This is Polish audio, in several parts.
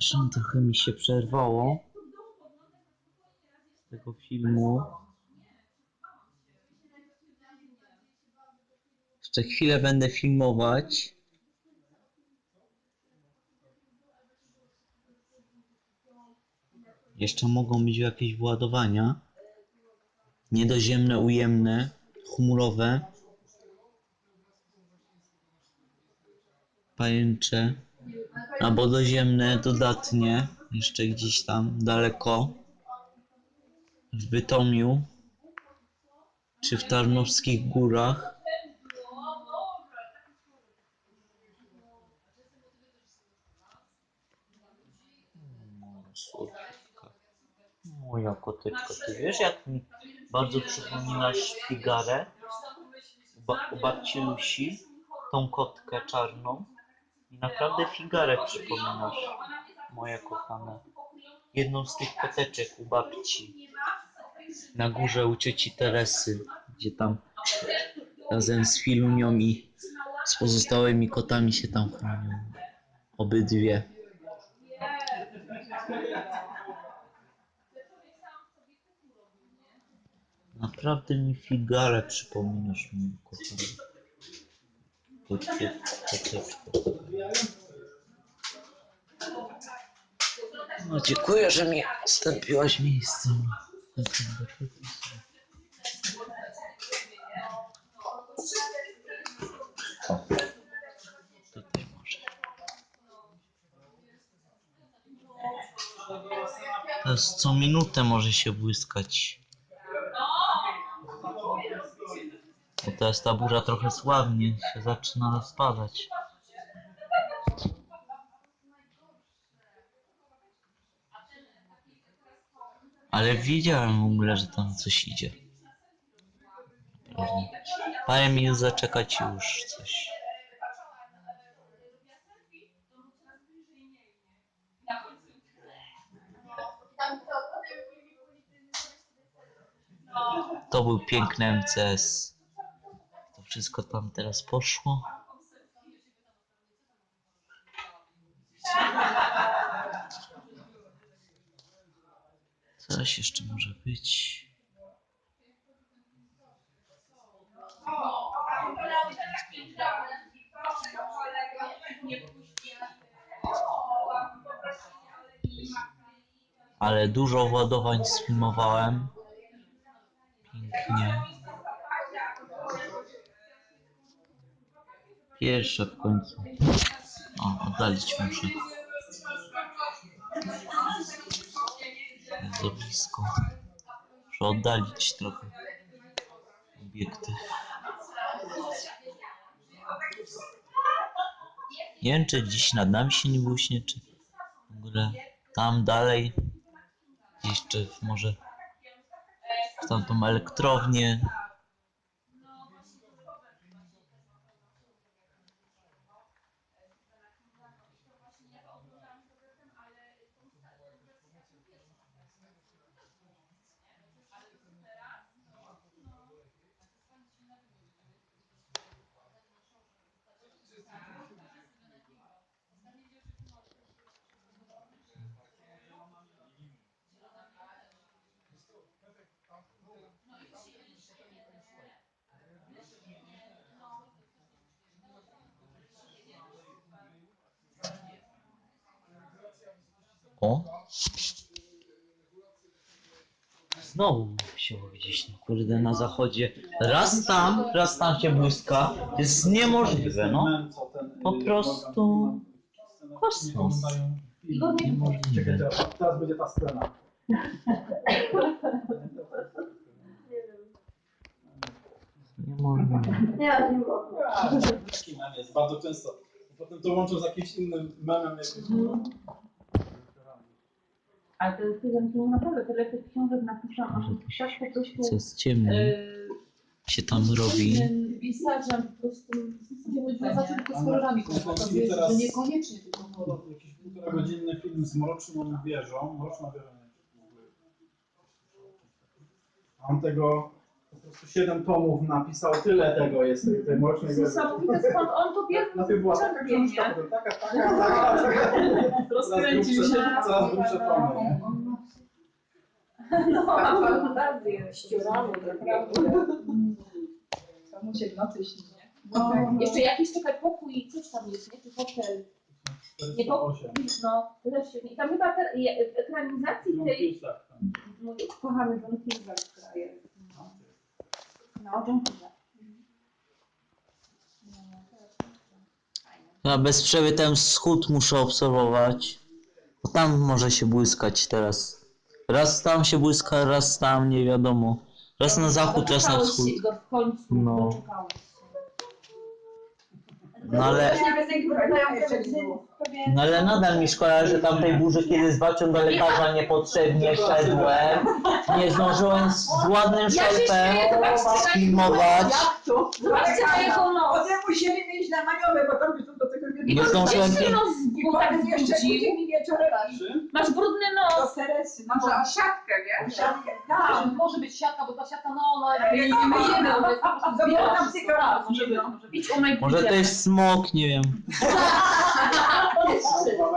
Zresztą trochę mi się przerwało z tego filmu. Jeszcze chwilę będę filmować. Jeszcze mogą być jakieś władowania. Niedoziemne, ujemne, chmurowe. Pajęcze. Albo doziemne, dodatnie. Jeszcze gdzieś tam daleko. W Bytomiu. Czy w Tarnowskich Górach. Moja koteczka. Ty wiesz jak mi bardzo przypominasz figarę? U, ba- babci Lusi. Tą kotkę czarną. I naprawdę figarę przypominasz. Moja kochana. Jedną z tych koteczek u babci. Na górze u cioci Teresy. Gdzie tam razem z Filunią i z pozostałymi kotami się tam chronią. Obydwie. Naprawdę mi figarę przypominasz, mój kochany. Kocie, koteczko. No dziękuję, że mi ustąpiłaś miejsce. Tutaj może. Teraz co minutę może się błyskać. Teraz ta burza trochę słabnie się zaczyna rozpadać. Ale wiedziałem w ogóle, że tam coś idzie. Parę minut zaczekać już coś. To był piękny MCS. Wszystko tam teraz poszło. Coś jeszcze może być. Ale dużo władowań sfilmowałem. Pięknie. Pierwsze w końcu. O, oddalić muszę. Jest za blisko. Muszę oddalić trochę obiektyw. Nie wiem, czy dziś nad nami się nie błyśnie, czy w ogóle tam dalej, jeszcze w- może w tamtą elektrownię. O! Znowu się gdzieś na kurde na zachodzie. Raz tam, raz tam się błyska. To jest niemożliwe, no. Po prostu kosmos. Czekaj, Niemożliwe. teraz, teraz będzie ta scena. Niemożliwe. Ja nie mogę. A, Taki mem jest bardzo często. Potem to łączą z jakimś innym memem. Jakimś... Ale to jest jeden film naprawdę, tyle tych książek napiszę, a że tak po prostu Co jest ciemno yy, się tam robi. pisarzem po prostu wracać tylko z kolorami, to teraz- że niekoniecznie tylko kolor. Jakiś półtora godzinny film z Mroczną Wieżą. Mroczna Wieża, nie wiem, czy w ogóle- Mam tego po prostu 7 tomów napisał, tyle tego jest tej, tej mrocznej wersji. Niesamowite, skąd on to wie? Najpierw była taka książka, potem taka, taka, taka, taka. Rozkręcił się. Coraz grubsze tomy, nie? No, bardzo ściurało, naprawdę. Samo się w nocy śni, nie? no. Jeszcze jakiś czekaj pokój, coś tam jest, nie? Czy hotel. Nie pokój, 408. no, to też świetnie. I tam chyba te, ekranizacji tej, tam. mój kochany John Cusack graje. No, no Cusack. Ja bez przerwy ten wschód muszę obserwować. Bo tam może się błyskać teraz. Raz tam się błyska, raz tam, nie wiadomo. Raz na zachód, raz na wschód. go w końcu, No. doczekałeś. No ale, no ale nadal mi szkoda, że tamtej burzy, kiedy z babcią do lekarza niepotrzebnie szedłem, nie zdążyłem z ładnym Ja się szelfem śmieję, zobaczcie, filmować. Potem musieli mieć na maniowe, bo tam są do tego Nie nie zdążyłem Z tak jeszcze zbudził. później wieczorem? Masz brudny do nos. Teresy. Może a siatkę, nie? Siatkę, Tak, tak. może być siatka, bo ta siatka, no, no, Ale nie, myjemy, wszystko. tylko Tak, może no. to jest smok, nie wiem.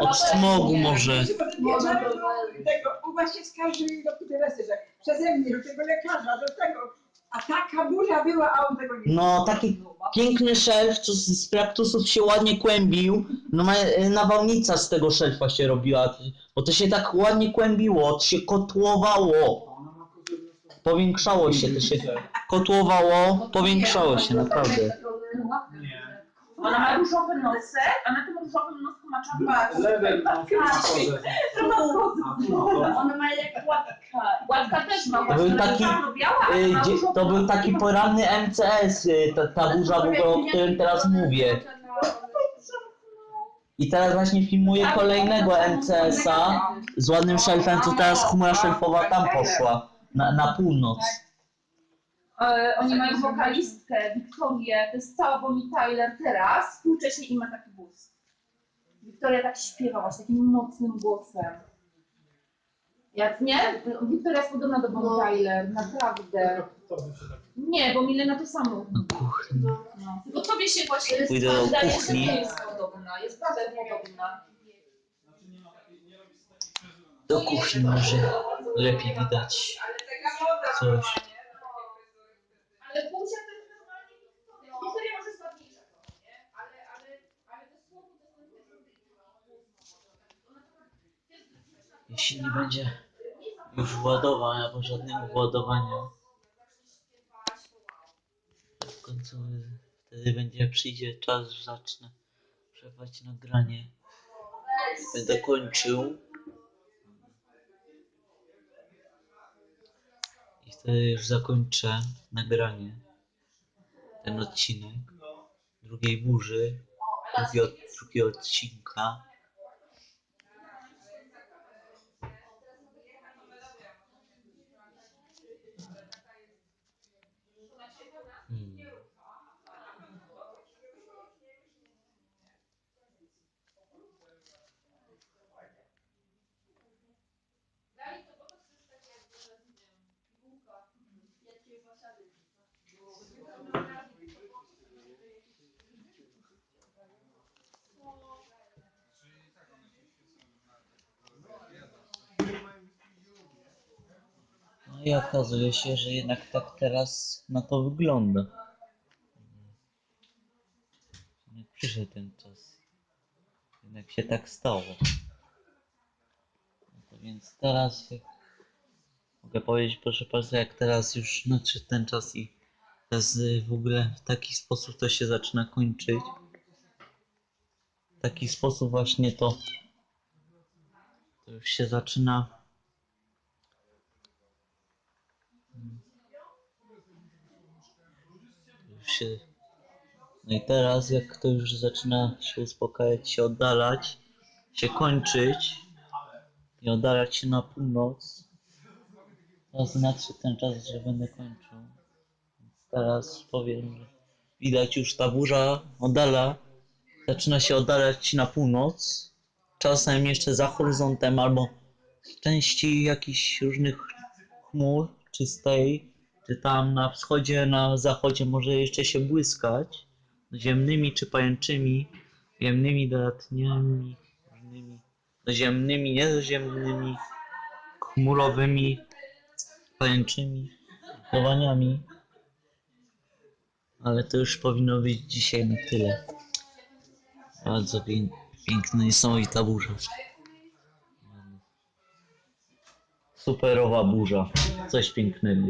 Od smogu może. Wieczorem do tego, u was się skarżyli do Teresy, że przeze mnie, do tego lekarza, do tego. A taka burza była, a on tego nie No, taki piękny szelf, co z, z praktusów się ładnie kłębił. No, e, nawałnica z tego szelfa się robiła, bo to się tak ładnie kłębiło, to się kotłowało. Powiększało się, to się kotłowało, powiększało się, naprawdę. Ona ma różowy nosek, a na tym różowym nosku ma czarny Lewy no, ma kozę. A tu no, to Ona ma jak łatka. Łatka też ma To był taki, To był taki poranny MCS, y, ta, ta burza w ogóle, o którym teraz mówię. I teraz właśnie filmuję kolejnego MCS-a z ładnym szelfem, co teraz chmura szelfowa tam poszła, na, na północ. E, oni mają wokalistkę, Wiktorię, to jest cała Bonnie Tyler teraz, współcześnie i ma taki głos. Wiktoria tak śpiewała, z takim mocnym głosem. Jak nie? Wiktoria jest podobna do Bonnie Tyler, naprawdę. Nie, bo Milena to samo. No. Tylko tobie się właśnie Pójdę do wydaje, że kuchni. nie jest podobna, jest bardzo podobna. Do kuchni może lepiej widać coś. Ale Buzia to jest normalnie Wiktoria może jest ładniejsza, nie? Ale, ale, ale dosłownie to jest Jeśli nie będzie już ładowań albo żadnego ładowania, w końcu wtedy będzie, przyjdzie czas, że zacznę przewać nagranie. Będę kończył. Już zakończę nagranie. Ten odcinek drugiej burzy, drugiego, drugiego odcinka. No i okazuje się, że jednak tak teraz na to wygląda. Jednak przyszedł ten czas. Jednak się tak stało. No to więc teraz jak mogę powiedzieć proszę Państwa, jak teraz już nadszedł ten czas i teraz y, w ogóle w taki sposób to się zaczyna kończyć. W taki sposób właśnie to to już się zaczyna już się. No i teraz, jak to już zaczyna się uspokajać, się oddalać, się kończyć i oddalać się na północ, teraz nadszedł ten czas, że będę kończył. Więc teraz powiem, że widać już ta burza oddala, zaczyna się oddalać na północ, czasem jeszcze za horyzontem albo części jakichś różnych chmur czystej, Ty tam na wschodzie, na zachodzie może jeszcze się błyskać ziemnymi czy pajęczymi, jemnymi, dodatnimi, różnymi, doziemnymi, niedoziemnymi, chmurowymi, pajęczymi chowaniami. Ale to już powinno być dzisiaj na tyle. Bardzo pię- piękna, niesamowita burza. Superowa burza. Coś pięknego.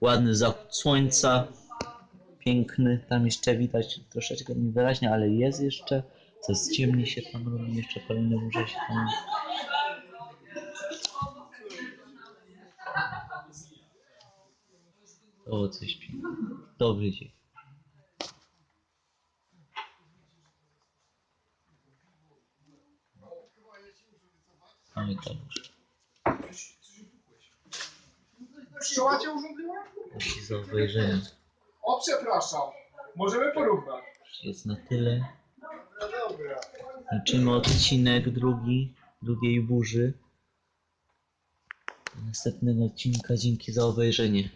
Ładny zachód słońca. Piękny. Tam jeszcze widać troszeczkę niewyraźnie, ale jest jeszcze. Coś ciemniej się tam robi. Jeszcze kolejne burze się tam. O, coś pięknego. Dobry dzień. Mamy tam już Pszczoła cię? Dzięki za obejrzenie. O, przepraszam. Możemy porównać. Jest na tyle. No dobra. Kończymy odcinek drugi, drugiej burzy. Do następnego odcinka. Dzięki za obejrzenie.